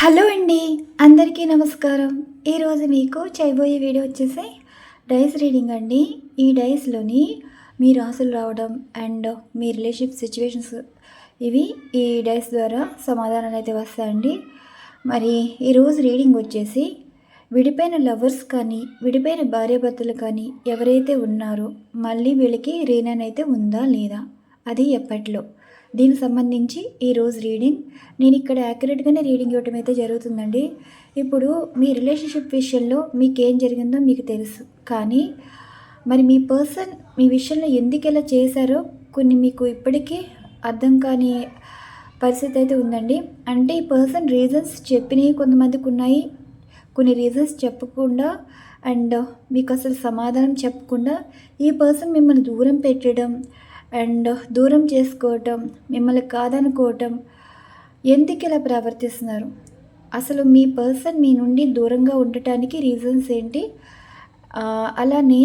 Hello అండి అందరికీ నమస్కారం. ఈరోజు మీకు చేయబోయే వీడియో వచ్చేసి డైస్ రీడింగ్ అండి. ఈ డైస్లోని మీ రాసులు రావడం అండ్ మీ రిలేషన్షిప్ సిచ్యువేషన్స్ ఇవి ఈ డైస్ ద్వారా సమాధానాలు అయితే వస్తాయండి. మరి ఈరోజు రీడింగ్ వచ్చేసి విడిపోయిన లవర్స్ కానీ విడిపోయిన భార్యాభర్తలు కానీ ఎవరైతే ఉన్నారో మళ్ళీ వీళ్ళకి రీనన్ అయితే ఉందా లేదా? అది ఎప్పట్లో? దీనికి సంబంధించి ఈరోజు రీడింగ్ నేను ఇక్కడ యాక్యురేట్గానే రీడింగ్ ఇవ్వటం అయితే జరుగుతుందండి. ఇప్పుడు మీ రిలేషన్షిప్ విషయంలో మీకు ఏం జరిగిందో మీకు తెలుసు. కానీ మరి మీ పర్సన్ మీ విషయంలో ఎందుకు ఇలా చేశారో కొన్ని మీకు ఇప్పటికీ అర్థం కాని పరిస్థితి అయితే ఉందండి. అంటే ఈ పర్సన్ రీజన్స్ చెప్పినవి కొంతమందికి ఉన్నాయి. కొన్ని రీజన్స్ చెప్పకుండా అండ్ మీకు అసలు సమాధానం చెప్పకుండా ఈ పర్సన్ మిమ్మల్ని దూరం పెట్టడం అండ్ దూరం చేసుకోవటం మిమ్మల్ని కాదనుకోవటం ఎందుకు ఇలా ప్రవర్తిస్తున్నారు? అసలు మీ పర్సన్ మీ నుండి దూరంగా ఉండటానికి రీజన్స్ ఏంటి? అలానే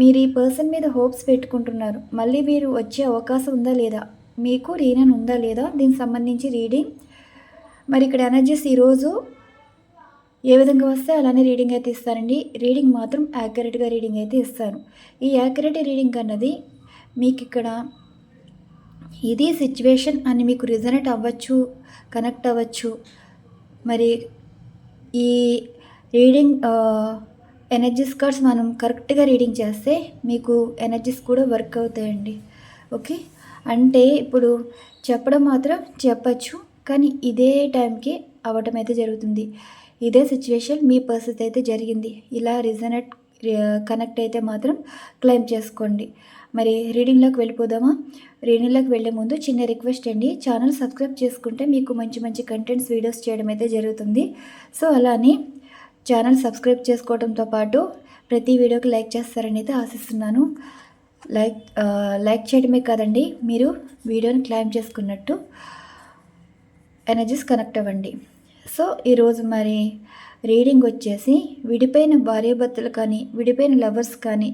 మీరు ఈ పర్సన్ మీద హోప్స్ పెట్టుకుంటున్నారు. మళ్ళీ మీరు వచ్చే అవకాశం ఉందా లేదా? మీకు రీనన్ ఉందా లేదా? దీనికి సంబంధించి రీడింగ్. మరి ఇక్కడ ఎనర్జీస్ ఈరోజు ఏ విధంగా వస్తే అలానే రీడింగ్ అయితే ఇస్తానండి రీడింగ్ మాత్రం యాక్యురేట్గా రీడింగ్ అయితే ఇస్తాను ఈ యాక్యురేట్ రీడింగ్ అన్నది మీకు ఇక్కడ ఇది సిచ్యువేషన్ అని మీకు రిజనెట్ అవ్వచ్చు కనెక్ట్ అవ్వచ్చు. మరి ఈ రీడింగ్ ఎనర్జీస్ కార్డ్స్ మనం కరెక్ట్గా రీడింగ్ చేస్తే మీకు ఎనర్జీస్ కూడా వర్క్ అవుతాయండి. ఓకే అంటే ఇప్పుడు చెప్పడం మాత్రం చెప్పచ్చు కానీ ఇదే టైంకి అవ్వటం అయితే జరుగుతుంది. ఇదే సిచ్యువేషన్ మీ పరిస్థితి అయితే జరిగింది. ఇలా రిజనెట్ కనెక్ట్ అయితే మాత్రం క్లెయిమ్ చేసుకోండి. మరి రీడింగ్లోకి వెళ్ళిపోదామా? రీడింగ్లోకి వెళ్ళే ముందు చిన్న రిక్వెస్ట్ అండి. ఛానల్ సబ్స్క్రైబ్ చేసుకుంటే మీకు మంచి మంచి కంటెంట్స్ వీడియోస్ చేయడం అయితే జరుగుతుంది. సో అలానే ఛానల్ సబ్స్క్రైబ్ చేసుకోవడంతో పాటు ప్రతి వీడియోకి లైక్ చేస్తారని అయితే ఆశిస్తున్నాను. లైక్ లైక్ చేయడమే కాదండి మీరు వీడియోని క్లైమ్ చేసుకున్నట్టు ఎనర్జీస్ కనెక్ట్ అవ్వండి. సో ఈరోజు మరి రీడింగ్ వచ్చేసి విడిపోయిన భార్యాభర్తలు కానీ విడిపోయిన లవర్స్ కానీ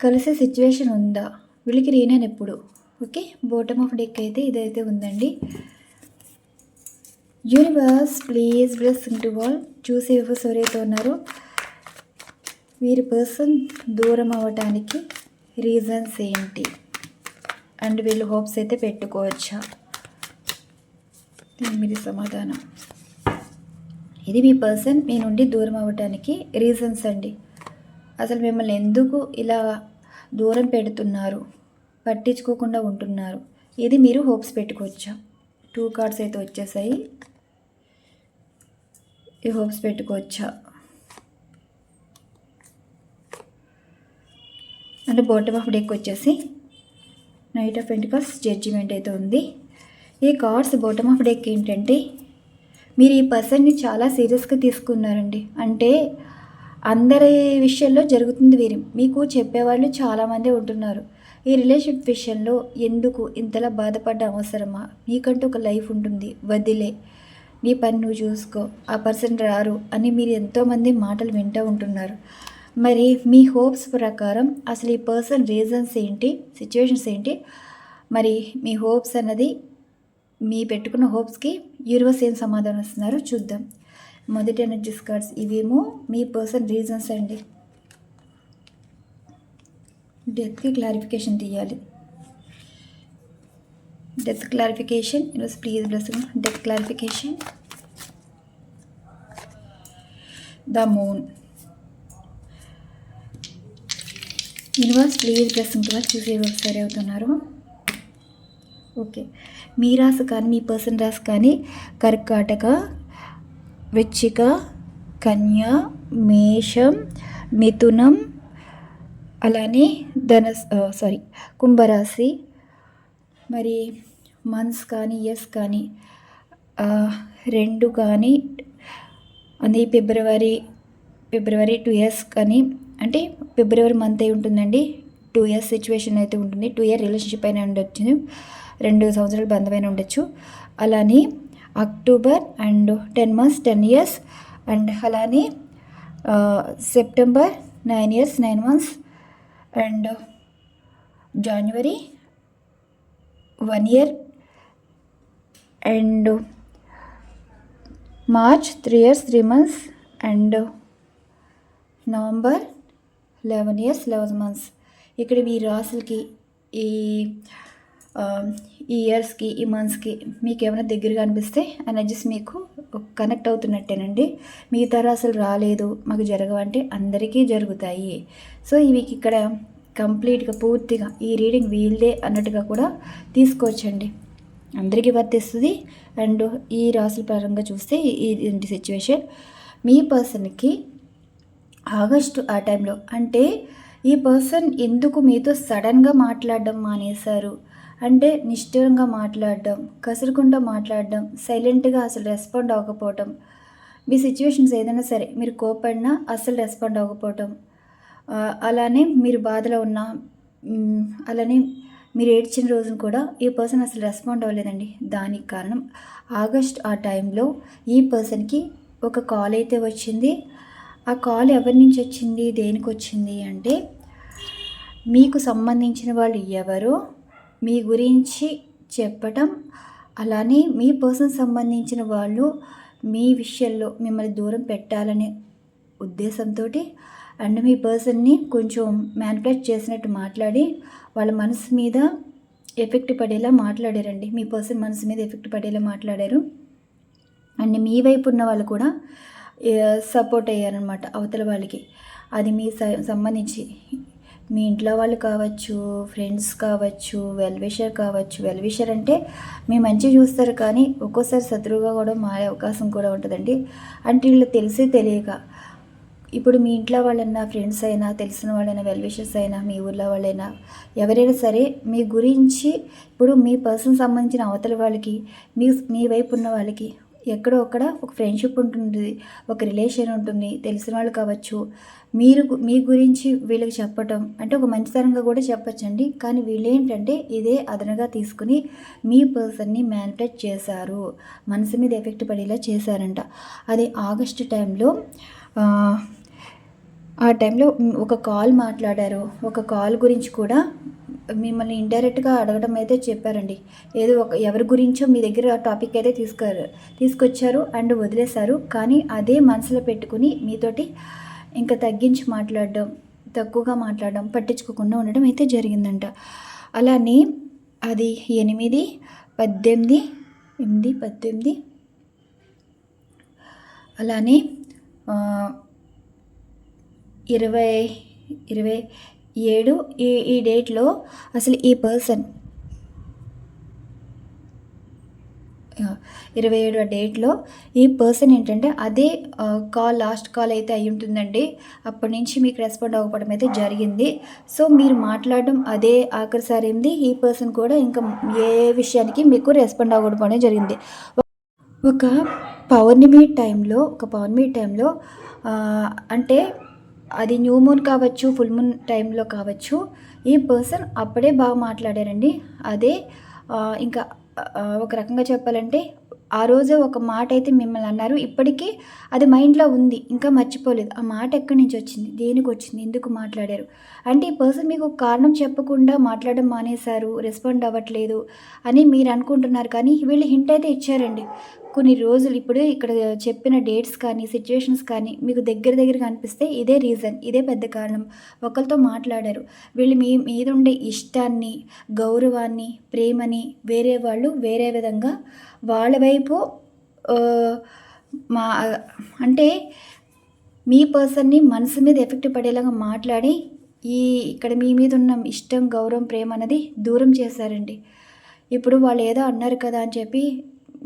కలిసే సిచ్యువేషన్ ఉందా? వీళ్ళకి రీనన్ ఎప్పుడు? ఓకే బోటమ్ ఆఫ్ డెక్ అయితే ఇదైతే ఉందండి. యూనివర్స్ ప్లీజ్ బ్లెస్ టు వాల్ చూసే ఎవరు ఎవరైతే ఉన్నారో వీరి పర్సన్ దూరం అవ్వటానికి రీజన్స్ ఏంటి? అండ్ వీళ్ళు హోప్స్ అయితే పెట్టుకోవచ్చా? దీని సమాధానం. ఇది మీ పర్సన్ మీ నుండి దూరం అవ్వటానికి రీజన్స్ అండి. అసలు మిమ్మల్ని ఎందుకు ఇలా దూరం పెడుతున్నారు? పట్టించుకోకుండా ఉంటున్నారు. ఇది మీరు హోప్స్ పెట్టుకోవచ్చా? టూ కార్డ్స్ అయితే వచ్చేసాయి. ఈ హోప్స్ పెట్టుకోవచ్చా? అంటే బాటమ్ ఆఫ్ డెక్ వచ్చేసి నైట్ ఆఫ్ పెంటికల్స్ జడ్జిమెంట్ అయితే ఉంది. ఈ కార్డ్స్ బాటమ్ ఆఫ్ డెక్ ఏంటంటే మీరు ఈ పర్సన్ని చాలా సీరియస్గా తీసుకున్నారండి. అంటే అందరి విషయంలో జరుగుతుంది వీరి. మీకు చెప్పేవాళ్ళు చాలామంది ఉంటున్నారు. ఈ రిలేషన్షిప్ విషయంలో ఎందుకు ఇంతలా బాధపడ్డ అవసరమా? మీకంటూ ఒక లైఫ్ ఉంటుంది. వదిలే. నీ పని నువ్వు చూసుకో. ఆ పర్సన్ రారు అని మీరు ఎంతోమంది మాటలు వింటూ ఉంటున్నారు. మరి మీ హోప్స్ ప్రకారం అసలు ఈ పర్సన్ రీజన్స్ ఏంటి? సిచ్యువేషన్స్ ఏంటి? మరి మీ హోప్స్ అన్నది మీ పెట్టుకున్న హోప్స్కి యూనివర్స్ ఏం సమాధానం ఇస్తున్నారో? చూద్దాం. మొదటి ఎనర్జీస్ కార్డ్స్ ఇవేమో మీ పర్సన్ రీజన్స్ అండి. డెత్కి క్లారిఫికేషన్ తీయాలి. డెత్ క్లారిఫికేషన్ ఈరోజు please blessing death clarification. The moon. Universe please blessing to చూసి ఒకసారి అవుతున్నారు. ఓకే. మీ రాసు కానీ మీ పర్సన్ రాసు కానీ కర్కాటక వృచ్చిక కన్య మేషం మిథునం అలానే ధన సారీ కుంభరాశి మరి మంత్స్ కానీ ఇయర్స్ కానీ రెండు కానీ అది ఫిబ్రవరి ఫిబ్రవరి టూ ఇయర్స్ కానీ అంటే ఫిబ్రవరి మంత్ అయి ఉంటుందండి. టూ ఇయర్స్ సిచ్యువేషన్ అయితే ఉంటుంది. టూ ఇయర్ రిలేషన్షిప్ అయినా ఉండొచ్చు. రెండు సంవత్సరాలు బంధమైన ఉండొచ్చు. అలానే October and ten months ten years and అలానే September nine years nine months and January one year and March three years three months and November eleven years eleven months ఇక్కడ మీ రాసులకి ఈ ఈ ఇయర్స్కి ఈ మంత్స్కి మీకు ఏమైనా దగ్గరగా అనిపిస్తే ఎనర్జీస్ మీకు కనెక్ట్ అవుతున్నట్టేనండి. మిగతా అసలు రాలేదు మాకు జరగవంటే అందరికీ జరుగుతాయి. సో ఇవి ఇక్కడ కంప్లీట్గా పూర్తిగా ఈ రీడింగ్ వీల్దే అన్నట్టుగా కూడా తీసుకోవచ్చండి. అందరికీ వర్తిస్తుంది. అండ్ ఈ రాసుల పరంగా చూస్తే ఈ సిచ్యువేషన్. మీ పర్సన్కి ఆగస్టు ఆ టైంలో అంటే ఈ పర్సన్ ఎందుకు మీతో సడన్గా మాట్లాడడం మానేశారు? అంటే నిష్ఠురంగా మాట్లాడడం కసురుకుంటూ మాట్లాడడం సైలెంట్గా అసలు రెస్పాండ్ అవ్వకపోవటం. మీ సిచ్యువేషన్స్ ఏదైనా సరే మీరు కోపడినా అసలు రెస్పాండ్ అవ్వకపోవటం. అలానే మీరు బాధలో ఉన్న అలానే మీరు ఏడ్చిన రోజున కూడా ఈ పర్సన్ అసలు రెస్పాండ్ అవ్వలేదండి. దానికి కారణం ఆగస్ట్ ఆ టైంలో ఈ పర్సన్కి ఒక కాల్ అయితే వచ్చింది. ఆ కాల్ ఎవరి నుంచి వచ్చింది దేనికి వచ్చింది అంటే మీకు సంబంధించిన వాళ్ళు ఎవరో? మీ గురించి చెప్పటం అలానే మీ పర్సన్ సంబంధించిన వాళ్ళు మీ విషయంలో మిమ్మల్ని దూరం పెట్టాలనే ఉద్దేశంతో అండ్ మీ పర్సన్ని కొంచెం మ్యానిపులేట్ చేసినట్టు మాట్లాడి వాళ్ళ మనసు మీద ఎఫెక్ట్ పడేలా మాట్లాడారండి. మీ పర్సన్ మనసు మీద ఎఫెక్ట్ పడేలా మాట్లాడారు. అండ్ మీ వైపు ఉన్న వాళ్ళు కూడా సపోర్ట్ అయ్యారనమాట అవతల వాళ్ళకి. అది మీ స- సంబంధించి మీ ఇంట్లో వాళ్ళు కావచ్చు ఫ్రెండ్స్ కావచ్చు వెల్విషర్ కావచ్చు వెల్విషర్ అంటే మీ మంచి చూస్తారు కానీ ఒక్కోసారి శత్రువుగా కూడా మారే అవకాశం కూడా ఉంటుందండి. అంటే వీళ్ళు తెలిసి తెలియక ఇప్పుడు మీ ఇంట్లో వాళ్ళైనా ఫ్రెండ్స్ అయినా తెలిసిన వాళ్ళైనా వెల్విషర్స్ అయినా మీ ఊర్లో వాళ్ళైనా ఎవరైనా సరే మీ గురించి ఇప్పుడు మీ పర్సన్ సంబంధించిన అవతల వాళ్ళకి మీ మీ వైపు ఉన్న వాళ్ళకి ఎక్కడో అక్కడ ఒక ఫ్రెండ్షిప్ ఉంటుంది ఒక రిలేషన్ ఉంటుంది తెలిసిన వాళ్ళు కావచ్చు. మీరు మీ గురించి వీళ్ళకి చెప్పటం అంటే ఒక మంచితనంగా కూడా చెప్పచ్చండి. కానీ వీళ్ళు ఏంటంటే ఇదే అదనగా తీసుకుని మీ పర్సన్ని మ్యానిపులేట్ చేశారు. మనసు మీద ఎఫెక్ట్ పడేలా చేశారంట. అది ఆగస్ట్ టైంలో ఆ టైంలో ఒక కాల్ మాట్లాడారు. ఒక కాల్ గురించి కూడా మిమ్మల్ని ఇండైరెక్ట్గా అడగడం అయితే చెప్పారండి. ఏదో ఒక ఎవరి గురించో మీ దగ్గర టాపిక్ అయితే తీసుకారు తీసుకొచ్చారు అండ్ వదిలేశారు. కానీ అదే మనసులో పెట్టుకుని మీతోటి ఇంకా తగ్గించి మాట్లాడడం తక్కువగా మాట్లాడడం పట్టించుకోకుండా ఉండడం అయితే జరిగిందంట. అలానే అది ఎనిమిది పద్దెనిమిది ఎనిమిది పద్దెనిమిది అలానే ఇరవై ఇరవై ఏడు ఈ ఈ డేట్లో అసలు ఈ పర్సన్ ఇరవై ఏడు డేట్లో ఈ పర్సన్ ఏంటంటే అదే కాల్ లాస్ట్ కాల్ అయితే అయి ఉంటుందండి. అప్పటి నుంచి మీకు రెస్పాండ్ అవ్వడం అయితే జరిగింది. సో మీరు మాట్లాడడం అదే ఆఖరిసారి ఏంది? ఈ పర్సన్ కూడా ఇంకా ఏ విషయానికి మీకు రెస్పాండ్ అవ్వకపోవడం జరిగింది. ఒక పౌర్ణమి టైంలో ఒక పౌర్ణమి టైంలో అంటే అది న్యూ మూన్ కావచ్చు ఫుల్ మూన్ టైంలో కావచ్చు ఈ పర్సన్ అప్పుడే బాగా మాట్లాడారండి. అదే ఇంకా ఒక రకంగా చెప్పాలంటే ఆ రోజు ఒక మాట అయితే మిమ్మల్ని అన్నారు. ఇప్పటికీ అది మైండ్లో ఉంది ఇంకా మర్చిపోలేదు. ఆ మాట ఎక్కడి నుంచి వచ్చింది? దేనికి వచ్చింది? ఎందుకు మాట్లాడారు? అంటే ఈ పర్సన్ మీకు కారణం చెప్పకుండా మాట్లాడడం మానేశారు రెస్పాండ్ అవ్వట్లేదు అని మీరు అనుకుంటున్నారు కానీ వీళ్ళు హింట్ అయితే ఇచ్చారండి. కొన్ని రోజులు ఇప్పుడు ఇక్కడ చెప్పిన డేట్స్ కానీ సిచ్యువేషన్స్ కానీ మీకు దగ్గర దగ్గరగా అనిపిస్తే ఇదే రీజన్ ఇదే పెద్ద కారణం. ఒకరితో మాట్లాడారు. వీళ్ళు మీ మీద ఉండే ఇష్టాన్ని గౌరవాన్ని ప్రేమని వేరే వాళ్ళు వేరే విధంగా వాళ్ళ వైపు మా అంటే మీ పర్సన్ని మనసు మీద ఎఫెక్ట్ పడేలాగా మాట్లాడి ఈ ఇక్కడ మీ మీద ఉన్న ఇష్టం గౌరవం ప్రేమ అనేది దూరం చేశారండి. ఇప్పుడు వాళ్ళు ఏదో అన్నారు కదా అని చెప్పి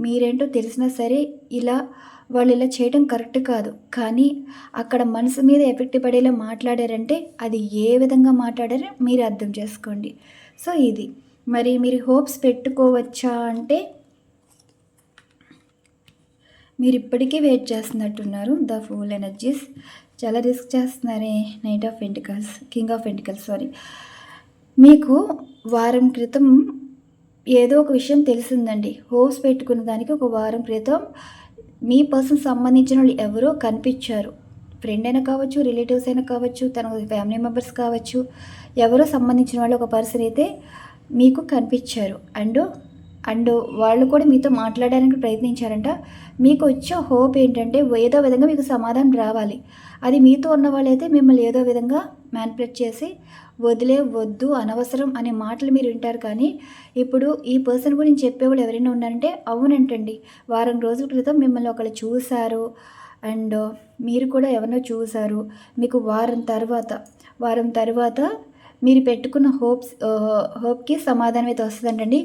మీరేంటో తెలిసినా సరే ఇలా వాళ్ళు ఇలా చేయడం కరెక్ట్ కాదు. కానీ అక్కడ మనసు మీద ఎఫెక్ట్ పడేలా మాట్లాడారంటే అది ఏ విధంగా మాట్లాడారో మీరు అర్థం చేసుకోండి. సో ఇది. మరి మీరు హోప్స్ పెట్టుకోవచ్చా అంటే మీరు ఇప్పటికీ వెయిట్ చేస్తున్నట్టున్నారు. The fool energies. చాలా రిస్క్ చేస్తున్నారే. Knight of pentacles king of pentacles sorry. మీకు వారం క్రితం ఏదో ఒక విషయం తెలిసిందండి. హోప్స్ పెట్టుకున్న దానికి ఒక వారం క్రితం మీ పర్సన్ సంబంధించిన వాళ్ళు ఎవరో కనిపించారు. ఫ్రెండ్ అయినా కావచ్చు రిలేటివ్స్ అయినా కావచ్చు తన ఫ్యామిలీ మెంబర్స్ కావచ్చు ఎవరో సంబంధించిన వాళ్ళు ఒక పర్సన్ అయితే మీకు కనిపించారు. అండ్ అండ్ వాళ్ళు కూడా మీతో మాట్లాడడానికి ప్రయత్నించారంట. మీకు వచ్చే హోప్ ఏంటంటే ఏదో విధంగా మీకు సమాధానం రావాలి. అది మీతో ఉన్న వాళ్ళైతే మిమ్మల్ని ఏదో విధంగా మ్యానిపులేట్ చేసి వదిలే వద్దు అనవసరం అనే మాటలు మీరు వింటారు కానీ ఇప్పుడు ఈ పర్సన్ గురించి చెప్పేవాళ్ళు ఎవరైనా ఉన్నారంటే అవునంటండి. వారం రోజుల క్రితం మిమ్మల్ని ఒకళ్ళు చూశారు అండ్ మీరు కూడా ఎవరినో చూశారు. మీకు వారం తర్వాత వారం తర్వాత మీరు పెట్టుకున్న హోప్స్ హోప్కి సమాధానం అయితే వస్తుందంటండి.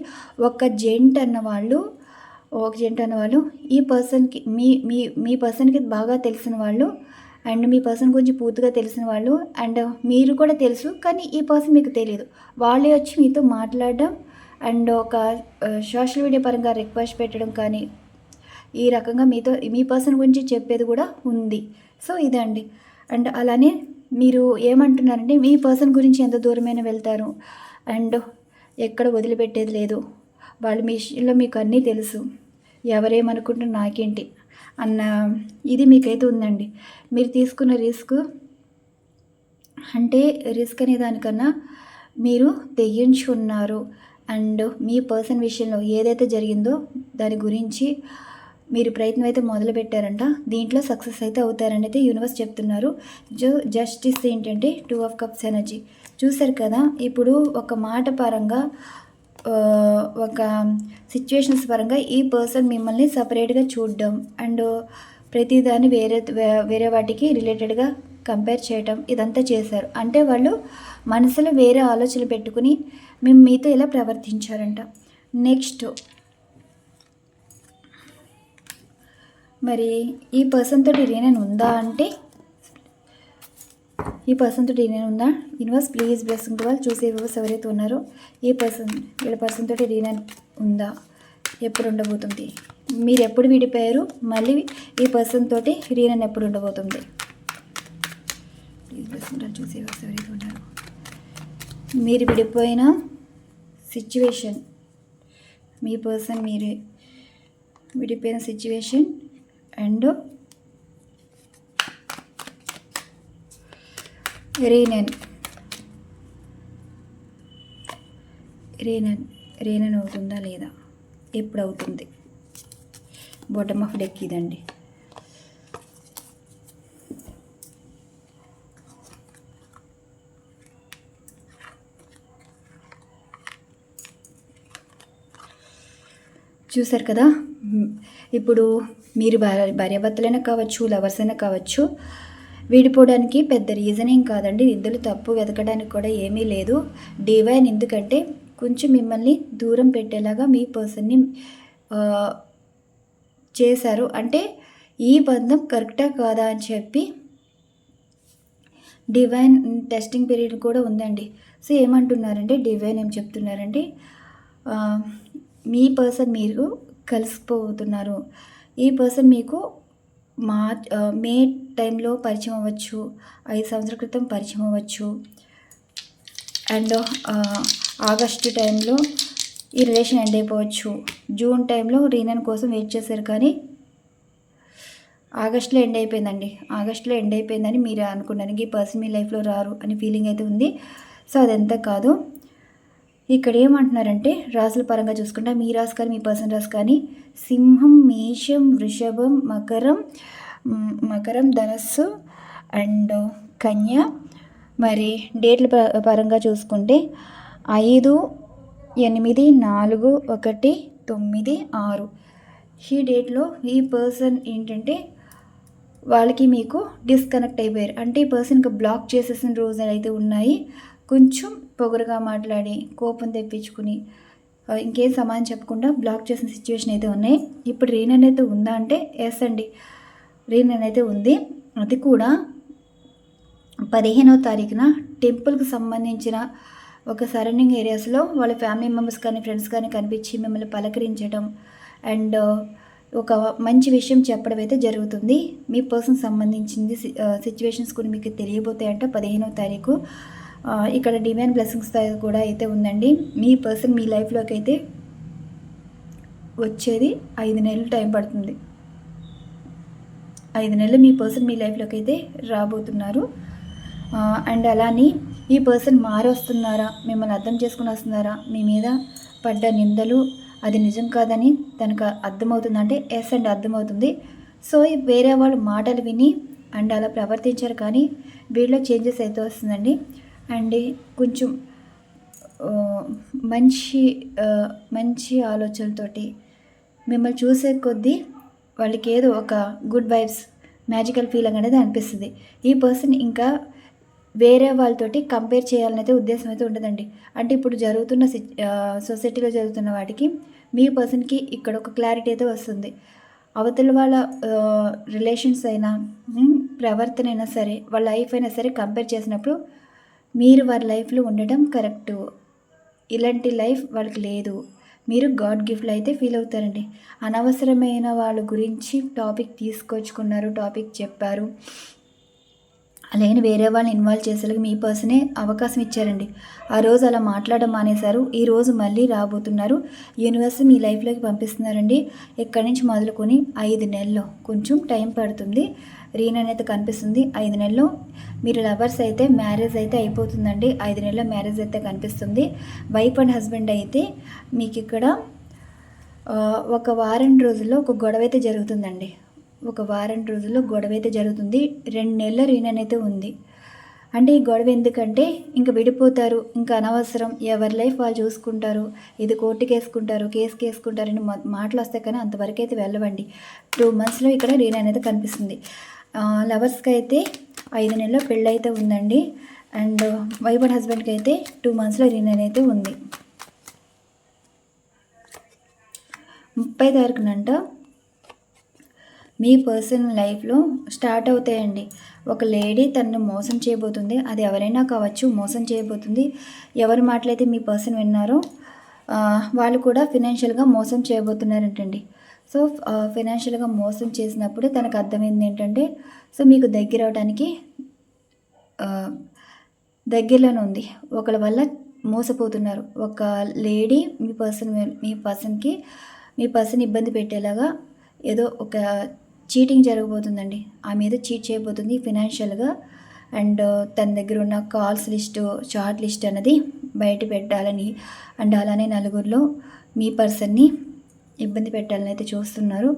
ఒక జెంట్ అన్న వాళ్ళు ఒక జెంట్ అన్న వాళ్ళు ఈ పర్సన్కి మీ మీ మీ పర్సన్కి బాగా తెలిసిన వాళ్ళు అండ్ మీ పర్సన్ గురించి పూర్తిగా తెలిసిన వాళ్ళు అండ్ మీరు కూడా తెలుసు కానీ ఈ పర్సన్ మీకు తెలియదు. వాళ్ళే వచ్చి మీతో మాట్లాడడం అండ్ ఒక సోషల్ మీడియా పరంగా రిక్వెస్ట్ పెట్టడం కానీ ఈ రకంగా మీతో మీ పర్సన్ గురించి చెప్పేది కూడా ఉంది. సో ఇదండి. అండ్ అలానే మీరు ఏమంటున్నారంటే మీ పర్సన్ గురించి ఎంత దూరమైన వెళ్తారు అండ్ ఎక్కడ వదిలిపెట్టేది లేదు. వాళ్ళు మీ విషయంలో మీకు అన్నీ తెలుసు. ఎవరేమనుకుంటున్నారు నాకేంటి? అన్న ఇది మీకైతే ఉందండి. మీరు తీసుకున్న రిస్క్ అంటే రిస్క్ అనే దానికన్నా మీరు తెగించుకున్నారు. అండ్ మీ పర్సన్ విషయంలో ఏదైతే జరిగిందో దాని గురించి మీరు ప్రయత్నం అయితే మొదలు పెట్టారంట. దీంట్లో సక్సెస్ అయితే అవుతారని అయితే యూనివర్స్ చెప్తున్నారు. జో జస్టిస్ ఏంటంటే టూ ఆఫ్ కప్స్ ఎనర్జీ. చూసారు కదా ఇప్పుడు ఒక మాట పరంగా ఒక సిచ్యువేషన్స్ పరంగా ఈ పర్సన్ మిమ్మల్ని సపరేట్గా చూడడం అండ్ ప్రతిదాన్ని వేరే వేరే వాటికి రిలేటెడ్గా కంపేర్ చేయటం ఇదంతా చేశారు. అంటే వాళ్ళు మనసులో వేరే ఆలోచనలు పెట్టుకుని మేము మీతో ఇలా ప్రవర్తించారంట. నెక్స్ట్ మరి ఈ పర్సన్ తోటి రీనన్ ఉందా అంటే ఈ పర్సన్ తోటి ఉందా యూనివర్స్ ప్లీజ్ బ్లెస్సింగ్ వాళ్ళు చూసే వ్యూవర్స్ ఎవరైతే ఉన్నారో ఈ పర్సన్ వీళ్ళ పర్సన్ తోటి రీనన్ ఉందా? ఎప్పుడు ఉండబోతుంది? మీరు ఎప్పుడు విడిపోయారు? మళ్ళీ ఈ పర్సన్ తోటి రీనన్ ఎప్పుడు ఉండబోతుంది? ప్లీజ్ బ్లెస్సింగ్ వాళ్ళు చూసే వ్యూవర్స్ ఎవరైతే ఉన్నారో. మీరు విడిపోయిన సిచ్యువేషన్ మీ పర్సన్ మీరే విడిపోయిన సిచ్యువేషన్ అండ్ రీనన్ రీనన్ రీనన్ అవుతుందా లేదా? ఎప్పుడు అవుతుంది? బాటమ్ ఆఫ్ డెక్ ఇదండి. చూసారు కదా? ఇప్పుడు మీరు భార్య భార్యాభర్తలైనా కావచ్చు లవర్స్ అయినా కావచ్చు విడిపోవడానికి పెద్ద రీజన్ ఏం కాదండి. ఇద్దరు తప్పు వెతకడానికి కూడా ఏమీ లేదు. డివైన్ ఎందుకంటే కొంచెం మిమ్మల్ని దూరం పెట్టేలాగా మీ పర్సన్ని చేశారు. అంటే ఈ బంధం కరెక్టా కాదా అని చెప్పి డివైన్ టెస్టింగ్ పీరియడ్ కూడా ఉందండి. సో ఏమంటున్నారంటే డివైన్ ఏం చెప్తున్నారంటే మీ పర్సన్ మీరు కలిసిపోతున్నారు. ఈ పర్సన్ మీకు మార్చ్ మే టైంలో పరిచయం అవ్వచ్చు ఐదు సంవత్సరాల క్రితం పరిచయం అవ్వచ్చు. అండ్ ఆగస్టు టైంలో ఈ రిలేషన్ ఎండ్ అయిపోవచ్చు. జూన్ టైంలో రీనన్ కోసం వెయిట్ చేశారు కానీ ఆగస్ట్లో ఎండ్ అయిపోయిందండి. ఆగస్ట్లో ఎండ్ అయిపోయిందని మీరు అనుకున్నారు. ఈ పర్సన్ మీ లైఫ్లో రారు అని ఫీలింగ్ అయితే ఉంది. సో అదంతా కాదు. ఇక్కడ ఏమంటున్నారంటే రాసుల పరంగా చూసుకుంటే మీ రాశి కానీ మీ పర్సన్ రాశి కానీ సింహం మేషం వృషభం మకరం మకరం ధనస్సు అండ్ కన్య. మరి డేట్ల ప- పరంగా చూసుకుంటే ఐదు ఎనిమిది నాలుగు ఒకటి తొమ్మిది ఆరు. ఈ డేట్లో ఈ పర్సన్ ఏంటంటే వాళ్ళకి మీకు డిస్కనెక్ట్ అయిపోయారు. అంటే ఈ పర్సన్కి బ్లాక్ చేసేసిన రోజులు అయితే ఉన్నాయి. కొంచెం పొగరుగా మాట్లాడి కోపం తెప్పించుకుని ఇంకేం సమాధానం చెప్పకుండా బ్లాక్ చేసిన సిచ్యువేషన్ అయితే ఉన్నాయి. ఇప్పుడు రీనన్ అయితే ఉందా అంటే ఎస్ అండి. రీనన్ అయితే ఉంది. అది కూడా పదిహేనవ తారీఖున టెంపుల్కి సంబంధించిన ఒక సరౌండింగ్ ఏరియాస్లో వాళ్ళ ఫ్యామిలీ మెంబర్స్ కానీ ఫ్రెండ్స్ కానీ కనిపించి మిమ్మల్ని పలకరించడం అండ్ ఒక మంచి విషయం చెప్పడం అయితే జరుగుతుంది. మీ పర్సన్ సంబంధించింది సిచ్యువేషన్స్ కొన్ని మీకు తెలియబోతాయంట పదిహేనవ తారీఖు. ఇక్కడ డివైన్ బ్లెస్సింగ్స్ కూడా అయితే ఉందండి. మీ పర్సన్ మీ లైఫ్లోకి అయితే వచ్చేది ఐదు నెలలు టైం పడుతుంది. ఐదు నెలలు మీ పర్సన్ మీ లైఫ్లోకి అయితే రాబోతున్నారు. అండ్ అలానే ఈ పర్సన్ మారి వస్తున్నారా మిమ్మల్ని అర్థం చేసుకుని వస్తున్నారా? మీ మీద పడ్డ నిందలు అది నిజం కాదని తనకు అర్థమవుతుంది. అంటే ఎస్ అండ్ అర్థమవుతుంది. సో వేరే వాళ్ళు మాటలు విని అండ్ అలా ప్రవర్తించారు కానీ వీళ్ళలో చేంజెస్ అయితే వస్తుందండి. అండ్ కొంచెం మంచి మంచి ఆలోచనలతోటి మిమ్మల్ని చూసే కొద్దీ వాళ్ళకి ఏదో ఒక గుడ్ వైబ్స్ మ్యాజికల్ ఫీలింగ్ అనేది అనిపిస్తుంది. ఈ పర్సన్ ఇంకా వేరే వాళ్ళతోటి కంపేర్ చేయాలని అయితే ఉద్దేశం అయితే ఉండదండి. అంటే ఇప్పుడు జరుగుతున్న సొసైటీలో జరుగుతున్న వాటికి మీ పర్సన్కి ఇక్కడ ఒక క్లారిటీ అయితే వస్తుంది. అవతల వాళ్ళ రిలేషన్స్ అయినా ప్రవర్తన అయినా సరే వాళ్ళ లైఫ్ అయినా సరే కంపేర్ చేసినప్పుడు మీరు వారి లైఫ్లో ఉండటం కరెక్టు. ఇలాంటి లైఫ్ వాళ్ళకి లేదు. మీరు గాడ్ గిఫ్ట్లు అయితే ఫీల్ అవుతారండి. అనవసరమైన వాళ్ళ గురించి టాపిక్ తీసుకొచ్చుకున్నారు టాపిక్ చెప్పారు. అలాగే వేరే వాళ్ళని ఇన్వాల్వ్ చేసేలాగా మీ పర్సనే అవకాశం ఇచ్చారండి. ఆ రోజు అలా మాట్లాడడం మానేశారు. ఈరోజు మళ్ళీ రాబోతున్నారు. యూనివర్స్ మీ లైఫ్లోకి పంపిస్తున్నారండి. ఇక్కడి నుంచి మొదలుకొని ఐదు నెలల్లో కొంచెం టైం పడుతుంది. రీన్ అనేది కనిపిస్తుంది. ఐదు నెలల్లో మీరు లవర్స్ అయితే మ్యారేజ్ అయితే అయిపోతుందండి. ఐదు నెలల మ్యారేజ్ అయితే కనిపిస్తుంది. వైఫ్ అండ్ హస్బెండ్ అయితే మీకు ఇక్కడ ఒక వారం రోజుల్లో ఒక గొడవ అయితే జరుగుతుందండి. ఒక వారం రోజుల్లో గొడవ అయితే జరుగుతుంది. రెండు నెలల రీన్ అయితే ఉంది. అంటే ఈ గొడవ ఎందుకంటే ఇంకా విడిపోతారు. ఇంకా అనవసరం. ఎవరి లైఫ్ వాళ్ళు చూసుకుంటారు. ఇది కోర్టుకి వేసుకుంటారు కేసుకి వేసుకుంటారని మాటలు వస్తాయి కానీ అంతవరకు అయితే వెళ్ళవండి. టూ మంత్స్లో ఇక్కడ రీన్ అనేది కనిపిస్తుంది. లవర్స్కి అయితే ఐదు నెలల పెళ్ళి అయితే ఉందండి. అండ్ వైఫ్ అండ్ హస్బెండ్కి అయితే టూ మంత్స్లో రీన్ అయితే ఉంది. ముప్పై తారీఖునంట మీ పర్సనల్ లైఫ్లో స్టార్ట్ అవుతాయండి. ఒక లేడీ తనను మోసం చేయబోతుంది. అది ఎవరైనా కావచ్చు మోసం చేయబోతుంది. ఎవరి మాటలైతే మీ పర్సన్ విన్నారో వాళ్ళు కూడా ఫినాన్షియల్గా మోసం చేయబోతున్నారంటండి. సో ఫినాన్షియల్గా మోసం చేసినప్పుడు తనకు అర్థమైంది ఏంటంటే సో మీకు దగ్గర అవడానికి దగ్గరలోనే ఉంది. ఒకళ్ళ వల్ల మోసపోతున్నారు. ఒక లేడీ మీ పర్సన్ మీ పర్సన్కి మీ పర్సన్ ఇబ్బంది పెట్టేలాగా ఏదో ఒక చీటింగ్ జరగబోతుందండి. ఆమె ఏదో చీట్ చేయబోతుంది ఫినాన్షియల్గా అండ్ తన దగ్గర ఉన్న కాల్స్ లిస్టు షార్ట్ లిస్ట్ అనేది బయట పెట్టాలని అండ్ అలానే నలుగురిలో మీ పర్సన్ని ఇబ్బంది పెట్టాలని అయితే చూస్తున్నారు.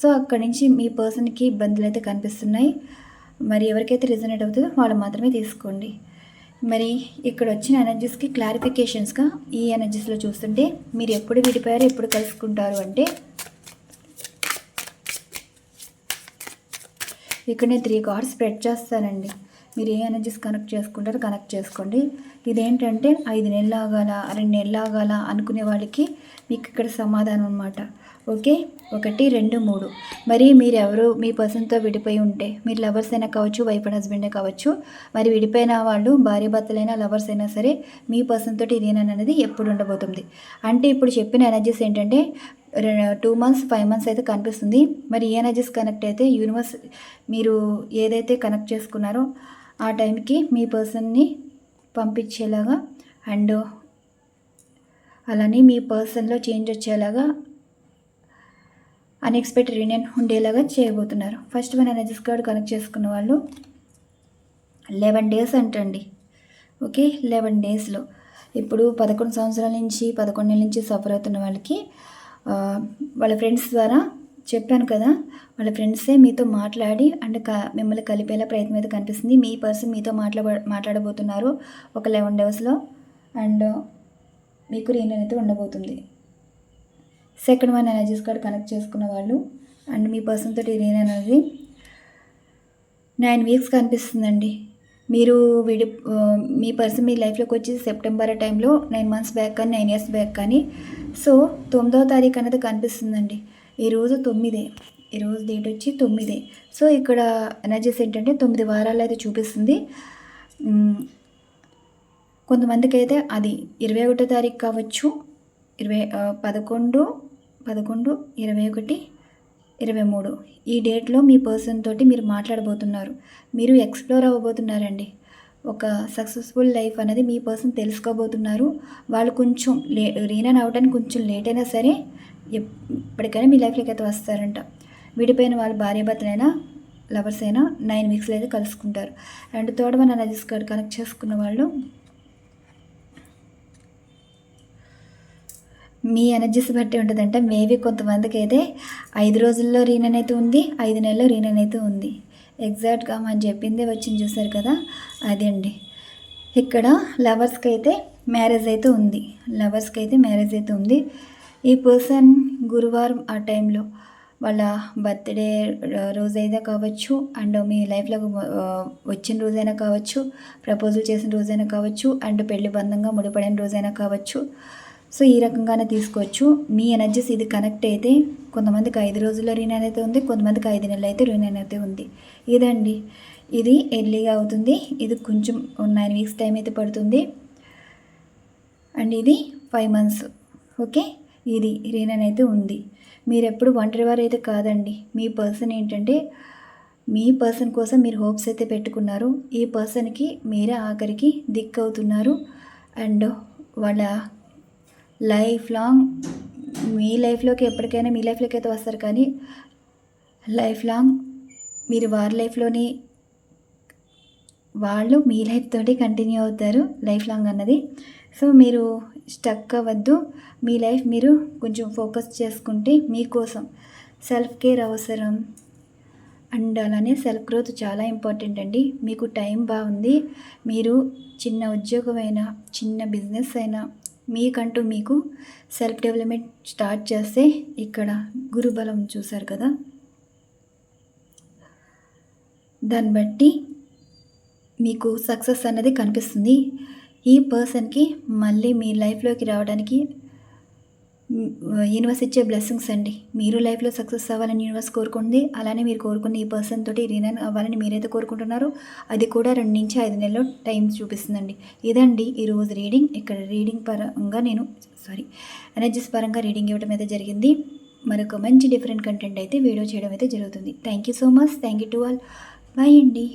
సో అక్కడి నుంచి మీ పర్సన్కి ఇబ్బందులు అయితే కనిపిస్తున్నాయి. మరి ఎవరికైతే రిజనేట్ అవుతుందో వాళ్ళు మాత్రమే తీసుకోండి. మరి ఇక్కడ వచ్చిన ఎనర్జీస్కి క్లారిఫికేషన్స్గా ఈ ఎనర్జీస్లో చూస్తుంటే మీరు ఎప్పుడు విడిపోయారు ఎప్పుడు కలుసుకుంటారు అంటే ఇక్కడ నేను త్రీ కార్డ్స్ స్ప్రెడ్ చేస్తానండి. మీరు ఏ ఎనర్జీస్ కనెక్ట్ చేసుకుంటారో కనెక్ట్ చేసుకోండి. ఇదేంటంటే ఐదు నెలలు ఆగాల రెండు నెలలు ఆగాల అనుకునే వాళ్ళకి మీకు ఇక్కడ సమాధానం అనమాట ఓకే? ఒకటి రెండు మూడు. మరి మీరు ఎవరు మీ పర్సన్తో విడిపోయి ఉంటే మీరు లవర్స్ అయినా కావచ్చు వైఫ్ అండ్ హస్బెండే కావచ్చు మరి విడిపోయిన వాళ్ళు భార్య భర్తలైనా లవర్స్ అయినా సరే మీ పర్సన్ తోటి ఇదేనని అనేది ఎప్పుడు ఉండబోతుంది. అంటే ఇప్పుడు చెప్పిన ఎనర్జీస్ ఏంటంటే టూ మంత్స్ ఫైవ్ మంత్స్ అయితే కనిపిస్తుంది. మరి ఈ ఎనర్జీస్ కనెక్ట్ అయితే యూనివర్స్ మీరు ఏదైతే కనెక్ట్ చేసుకున్నారో ఆ టైంకి మీ పర్సన్ని పంపించేలాగా అండ్ అలానే మీ పర్సన్లో చేంజ్ వచ్చేలాగా అన్ఎక్స్పెక్టెడ్ యూనియన్ ఉండేలాగా చేయబోతున్నారు. First one energies card connect చేసుకున్న వాళ్ళు లెవెన్ డేస్ అంటండి. ఓకే లెవెన్ డేస్లో ఇప్పుడు పదకొండు సంవత్సరాల నుంచి పదకొండు నెలల నుంచి సఫర్ అవుతున్న వాళ్ళకి వాళ్ళ ఫ్రెండ్స్ ద్వారా చెప్పాను కదా వాళ్ళ ఫ్రెండ్సే మీతో మాట్లాడి అండ్ క మిమ్మల్ని కలిపేలా ప్రయత్నం అయితే కనిపిస్తుంది. మీ పర్సన్ మీతో మాట్లా మాట్లాడబోతున్నారు ఒక లెవెన్ డేస్లో అండ్ మీకు రీన్ అయితే ఉండబోతుంది. Second one energies card connect చేసుకున్న వాళ్ళు అండ్ మీ పర్సన్ తోటి రీన్ అనేది నైన్ వీక్స్ కనిపిస్తుందండి. మీరు విడి మీ పర్సన్ మీ లైఫ్లోకి వచ్చి సెప్టెంబర్ టైంలో నైన్ మంత్స్ బ్యాక్ కానీ నైన్ ఇయర్స్ బ్యాక్ కానీ సో తొమ్మిదవ తారీఖు అనేది కనిపిస్తుందండి. ఈరోజు తొమ్మిదే. ఈరోజు డేట్ వచ్చి తొమ్మిదే. సో ఇక్కడ ఎనర్జీస్ ఏంటంటే తొమ్మిది వారాలు అయితే చూపిస్తుంది. కొంతమందికి అయితే అది ఇరవై ఒకటో తారీఖు కావచ్చు ఇరవై పదకొండు పదకొండు ఇరవై ఒకటి ఇరవై మూడు. ఈ డేట్లో మీ పర్సన్ తోటి మీరు మాట్లాడబోతున్నారు. మీరు ఎక్స్ప్లోర్ అవ్వబోతున్నారండి. ఒక సక్సెస్ఫుల్ లైఫ్ అనేది మీ పర్సన్ తెలుసుకోబోతున్నారు. వాళ్ళు కొంచెం లే రీనన్ అవడానికి కొంచెం లేట్ అయినా సరే ఎప్పటికైనా మీ లైఫ్లోకి అయితే వస్తారంట. విడిపోయిన వాళ్ళు భార్యాభర్తలైనా లవర్స్ అయినా నైన్ వీక్స్లో అయితే కలుసుకుంటారు. And third one energies card connect చేసుకున్న వాళ్ళు మీ ఎనర్జీస్ బట్టి ఉంటుందంటే. మేబీ కొంతమందికి అయితే ఐదు రోజుల్లో రీనన్ అయితే ఉంది ఐదు నెలల్లో రీనన్ అయితే ఉంది. ఎగ్జాక్ట్గా మనం చెప్పిందే వచ్చింది చూసారు కదా? అదే అండి ఇక్కడ లవర్స్కి అయితే మ్యారేజ్ అయితే ఉంది. లవర్స్కి అయితే మ్యారేజ్ అయితే ఉంది. ఈ పర్సన్ గురువారం ఆ టైంలో వాళ్ళ బర్త్డే రోజైనా కావచ్చు అండ్ మీ లైఫ్లో వచ్చిన రోజైనా కావచ్చు ప్రపోజల్ చేసిన రోజైనా కావచ్చు అండ్ పెళ్ళి బంధంగా ముడిపడిన రోజైనా కావచ్చు. సో ఈ రకంగానే తీసుకోవచ్చు. మీ ఎనర్జీస్ ఇది కనెక్ట్ అయితే కొంతమందికి ఐదు రోజుల్లో రీనైన్ అయితే ఉంది కొంతమందికి ఐదు నెలలు అయితే రీనైన్ అయితే ఉంది. ఇదండి. ఇది ఎర్లీగా అవుతుంది. ఇది కొంచెం నైన్ వీక్స్ టైం అయితే పడుతుంది. అండ్ ఇది ఫైవ్ మంత్స్. ఓకే? ఇది రీననైతే అయితే ఉంది. మీరు ఎప్పుడు ఒంటరి వారు అయితే కాదండి. మీ పర్సన్ ఏంటంటే మీ పర్సన్ కోసం మీరు హోప్స్ అయితే పెట్టుకున్నారు. ఈ పర్సన్కి మీరే ఆఖరికి దిక్కు అవుతున్నారు అండ్ వాళ్ళ లైఫ్ లాంగ్ మీ లైఫ్లోకి ఎప్పటికైనా మీ లైఫ్లోకి అయితే వస్తారు. కానీ లైఫ్ లాంగ్ మీరు వారి లైఫ్లోని వాళ్ళు మీ లైఫ్ తోటి కంటిన్యూ అవుతారు లైఫ్ లాంగ్ అన్నది. సో మీరు స్టక్ అవ్వద్దు. మీ లైఫ్ మీరు కొంచెం ఫోకస్ చేసుకుంటే మీకోసం సెల్ఫ్ కేర్ అవసరం. అండ్ అలానే సెల్ఫ్ గ్రోత్ చాలా ఇంపార్టెంట్ అండి. మీకు టైం బాగుంది. మీరు చిన్న ఉద్యోగం అయినా చిన్న బిజినెస్ అయినా మీకంటూ మీకు సెల్ఫ్ డెవలప్మెంట్ స్టార్ట్ చేస్తే ఇక్కడ గురుబలం చూశారు కదా. దాన్ని బట్టి మీకు సక్సెస్ అన్నది కనిపిస్తుంది. ఈ పర్సన్కి మళ్ళీ మీ లైఫ్లోకి రావడానికి యూనివర్స్ ఇచ్చే బ్లెస్సింగ్స్ అండి. మీరు లైఫ్లో సక్సెస్ అవ్వాలని యూనివర్స్ కోరుకుంది అలానే మీరు కోరుకున్న ఈ పర్సన్ తోటి రీనన్ అవ్వాలని మీరైతే కోరుకుంటున్నారో. అది కూడా రెండు నుంచి ఐదు నెలలు టైం చూపిస్తుందండి. ఇదండి ఈరోజు రీడింగ్. ఇక్కడ రీడింగ్ పరంగా నేను సారీ ఎనర్జీస్ పరంగా రీడింగ్ ఇవ్వడం అయితే జరిగింది. మరొక మంచి డిఫరెంట్ కంటెంట్ అయితే వీడియో చేయడం అయితే జరుగుతుంది. Thank you so much. Thank you to all. Bye అండి.